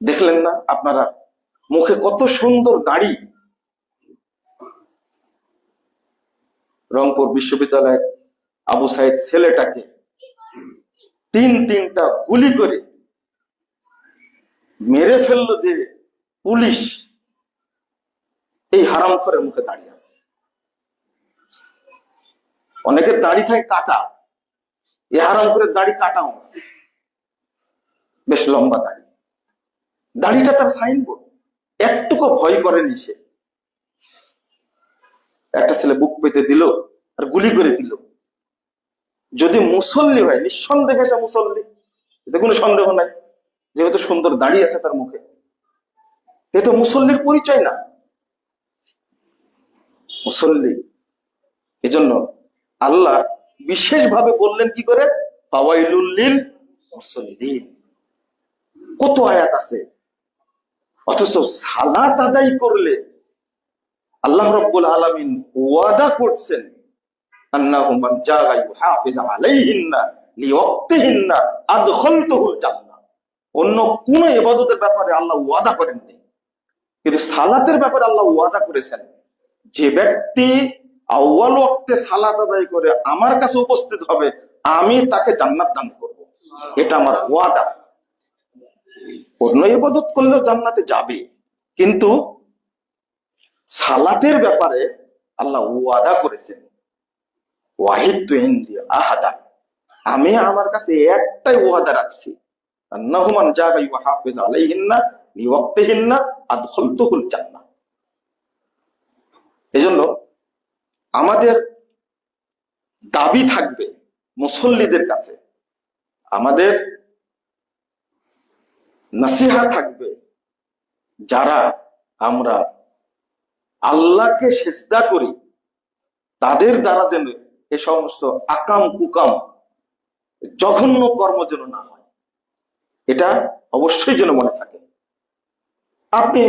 দেখলেন না আপনারা? মুখে কত সুন্দর দাড়ি। রংপুর বিশ্ববিদ্যালয়ের আবু সাইদ ছেলেটাকে তিন তিনটা গুলি করে মেরে ফেলল যে পুলিশ। এই হারাম করে মুখে দাঁড়িয়ে আছে। অনেকের দাড়ি থাকে কাটা। এ হারাম করে দাড়ি কাটাও বেশ লম্বা দাড়ি। দাড়িটা তার সাইনবোর্ড একটুকু ভয় করেনি সে। একটা ছেলে বুক পেতে দিল আর গুলি করে দিল। যদি মুসল্লি হয়, নিঃসন্দেহে সে মুসল্লি। এতে কোনো সন্দেহ নাই, যেহেতু সুন্দর দাড়ি আছে তার মুখে। এ তো মুসল্লির পরিচয় না। মুসল্লি, এজন্য আল্লাহ বিশেষভাবে বললেন কি করে? ফাওয়াইলুল্লিল মুসল্লিন। কত আয়াত আছে? অথচ সালাত আদায় করলে আল্লাহ রব্বুল আলামিন ওয়াদা করছেন অন্য কোন ইবাদতের ব্যাপারে আল্লাহ ওয়াদা করেননি। কিন্তু সালাতের ব্যাপারে আল্লাহ ওয়াদা করেছেন, যে ব্যক্তি আউয়াল ওয়াক্তে সালাত আদায় করে আমার কাছে উপস্থিত হবে, আমি তাকে জান্নাত দান করব। এটা আমার ওয়াদা। অন্য ইবাদত করলেও জান্নাতে যাবে। কিন্তু সালাতের ব্যাপারে আল্লাহ ওয়াদা করেছেন। ওয়াহিদ তু আহাদা। আমি আমার কাছে একটাই ওয়াদা রাখছি। আন্নাহুমান এজন্য আমাদের দাবি থাকবে মুসল্লিদের কাছে। আমাদের নাসিহা থাকবে। যারা আমরা আল্লাহকে সেজদা করি, তাদের দ্বারা যেন এ সমস্ত আকাম কুকাম, জঘন্য কর্ম যেন না হয়। এটা অবশ্যই যেন মনে থাকে। আপনি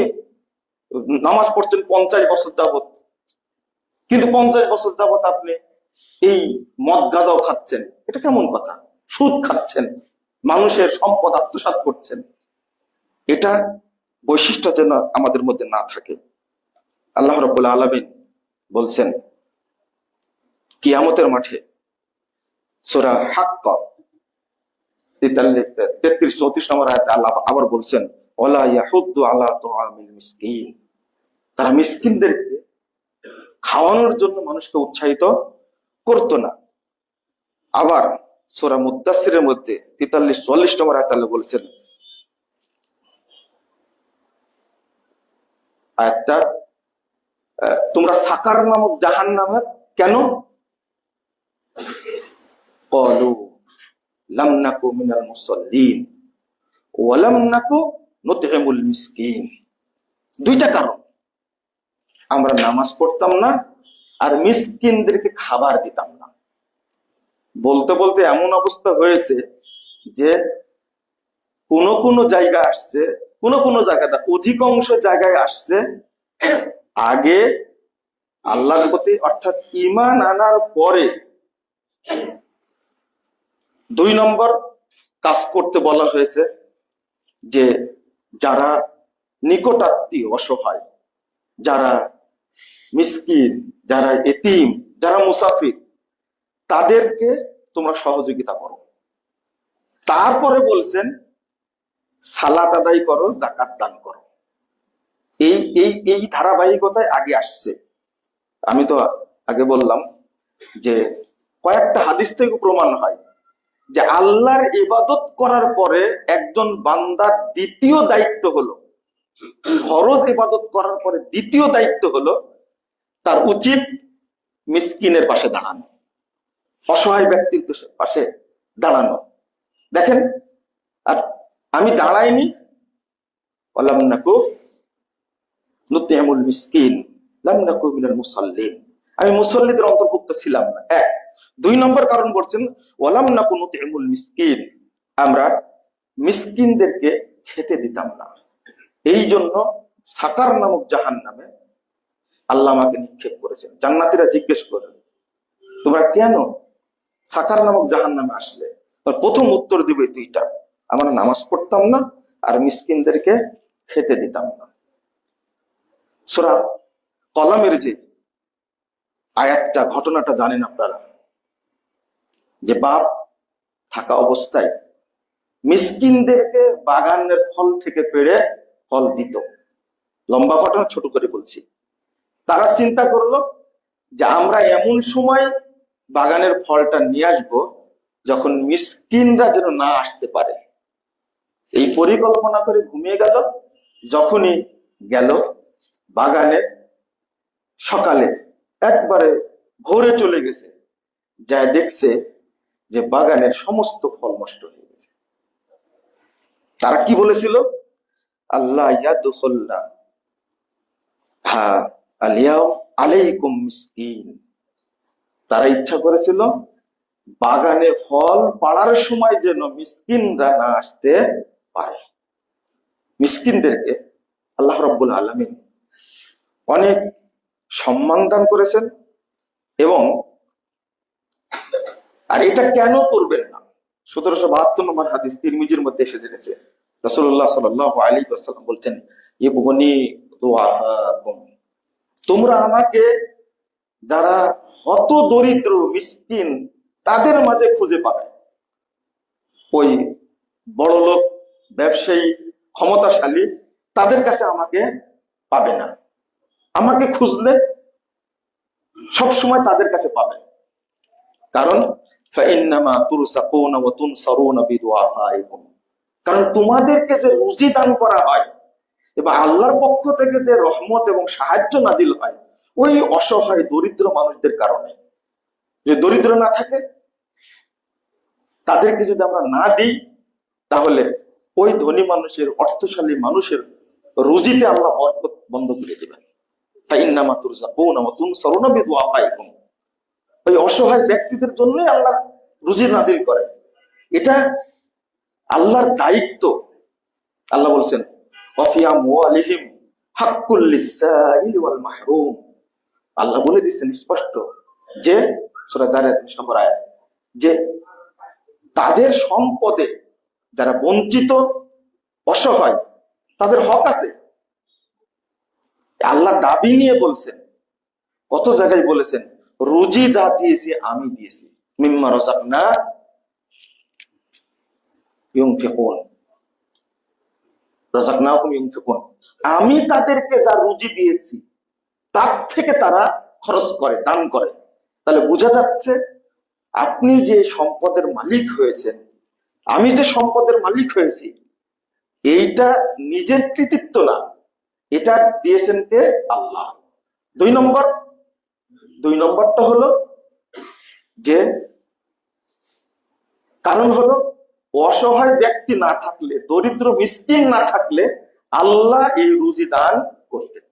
নামাজ পড়ছেন পঞ্চাশ বছর যাবত কিন্তু পঞ্চাশ বছর যাবত আপনি এই মদ গাঁজাও খাচ্ছেন। এটা কেমন কথা? সুদ খাচ্ছেন। মানুষের সম্পদ আত্মসাৎ করছেন। এটা বৈশিষ্ট্য যেন আমাদের মধ্যে না থাকে। আল্লাহ রব্বুল আলমিন বলছেন, কিয়ামতের মাঠে সোরা হাক্ক তেত্রিশ, চৌত্রিশ নম্বর আল্লাহ আবার বলছেন ওলা তারা মিসকিনদেরকে খাওয়ানোর জন্য মানুষকে উৎসাহিত করতো না। আবার সোরা মুদাসিরের মধ্যে তেতাল্লিশ চুয়াল্লিশ নম্বর আয়াত আল্লাহ বলছেন আয়াতটা তোমরা সাকার নামক জাহান নামের, কেন? কলু, লাম নাকু মিনাল মুসাল্লিন, ওয়ালাম নাকু মিসকিন। দুইটা কারণ। আমরা নামাজ পড়তাম না, আর মিসকিনদেরকে খাবার দিতাম না। বলতে বলতে এমন অবস্থা হয়েছে যে কোন কোন জায়গা আসছে, কোন কোন জায়গাটা অধিকাংশ জায়গায় আসছে, আগে আল্লাহর প্রতি, অর্থাৎ ইমান আনার পরে দুই নম্বর কাজ করতে বলা হয়েছে যে যারা নিকটাত্মীয়, অসহায়, যারা মিসকিন, যারা এতিম, যারা মুসাফির, তাদেরকে তোমরা সহযোগিতা করো। তারপরে বলছেন, সালাত আদায় করো জাকাত দান করো। এই এই এই ধারাবাহিকতায় আগে আসছে। আমি তো আগে বললাম যে কয়েকটা হাদিস থেকে প্রমাণ হয় যে আল্লাহর ইবাদত করার পরে একজন বান্দার দ্বিতীয় দায়িত্ব হলো, ফরজ ইবাদত করার পরে দ্বিতীয় দায়িত্ব হলো তার উচিত মিসকিনের পাশে দাঁড়ানো, অসহায় ব্যক্তির পাশে দাঁড়ানো। দেখেন, আর আমি দাঁড়াইনি বললাম নাকু নুতিয়ামুল মিসকিন, লাম নাকু মিনাল আমি মুসল্লিদের অন্তর্ভুক্ত ছিলাম না। এক, দুই নম্বর কারণ বলছেন, ওয়ালাম নাকু নুতিয়ামুল মিসকিন। আমরা মিসকিনদেরকে খেতে দিতাম না। এই জন্য সাকার নামক জাহান নামে আল্লাহ আমাকে নিক্ষেপ করেছেন। জান্নাতিরা জিজ্ঞেস করেন তোমরা কেন সাকার নামক জাহান নামে আসলে প্রথম উত্তর দিবে দুইটা। আমরা নামাজ পড়তাম না আর মিসকিনদেরকে খেতে দিতাম না। সোরা কলামের যে আয়াতটা, ঘটনাটা জানেন আপনারা। যে বাপ থাকা অবস্থায় মিসকিনদেরকে বাগানের ফল থেকে পেড়ে ফল দিত। লম্বা ঘটনা ছোট করে বলছি। তারা চিন্তা করল যে আমরা এমন সময় বাগানের ফলটা নিয়ে আসব যখন মিসকিনরা যেন না আসতে পারে। এই পরিকল্পনা করে ঘুমিয়ে গেল। যখনই গেল বাগানে সকালে একবারে ভোরে চলে গেছে। যা দেখছে যে বাগানের সমস্ত ফল নষ্ট হয়ে গেছে। তারা কি বলেছিল? আল্লাহ ইয়াদুল্লাহ হ্যাঁ আলিয়াও আলাইকুম মিসকিন। তারা ইচ্ছা করেছিল বাগানে ফল পাড়ার সময় যেন মিসকিনরা না আসতে পারে। মিসকিনদেরকে আল্লাহ রব্বুল আলমিন অনেক সম্মান দান করেছেন এবং আর এটা কেন করবেন না? সতেরোশো বাহাত্তর নম্বর হাদিস তিরমিজির মধ্যে এসে জেনেছে। রসুল্লাহ সাল আলী আসাল্লাম বলছেন, ইবনি তোমরা আমাকে যারা হত দরিদ্র মিসকিন, তাদের মাঝে খুঁজে পাবে। ওই বড় লোক ব্যবসায়ী, ক্ষমতাশালী, তাদের কাছে আমাকে পাবে না। আমাকে খুঁজলে সব সময় তাদের কাছে পাবে। কারণ কারণ তোমাদেরকে যে রুজি দান করা হয় এবং আল্লাহর পক্ষ থেকে যে রহমত এবং সাহায্য নাদিল হয়, ওই অসহায় দরিদ্র মানুষদের কারণে। যে দরিদ্র না থাকে, তাদেরকে যদি আমরা না দিই, তাহলে ওই ধনী মানুষের, অর্থশালী মানুষের রুজিতে আমরা বরকত বন্ধ করে দেবেন। অসহায় ব্যক্তিদের আল্লাহ নাজিল করে এটা আল্লাহর দায়িত্ব। আল্লাহ বলছেন আল্লাহ বলে দিচ্ছেন স্পষ্ট যে যে তাদের সম্পদে যারা বঞ্চিত, অসহায়, তাদের হক আছে। আল্লাহ দাবি নিয়ে বলছেন। কত জায়গায় বলেছেন, রুজি যা দিয়েছি, আমি দিয়েছি। মিম্মা রজাক না আমি তাদেরকে যা রুজি দিয়েছি, তার থেকে তারা খরচ করে, দান করে। তাহলে বোঝা যাচ্ছে, আপনি যে সম্পদের মালিক হয়েছেন, আমি যে সম্পদের মালিক হয়েছি, এইটা নিজের কৃতিত্ব না। এটা দিয়েছেন কে? আল্লাহ। দুই নম্বর, দুই নম্বরটা হলো যে, কারণ হলো অসহায় ব্যক্তি না থাকলে, দরিদ্র মিসকিন না থাকলে আল্লাহ এই রুজি দান করতেন।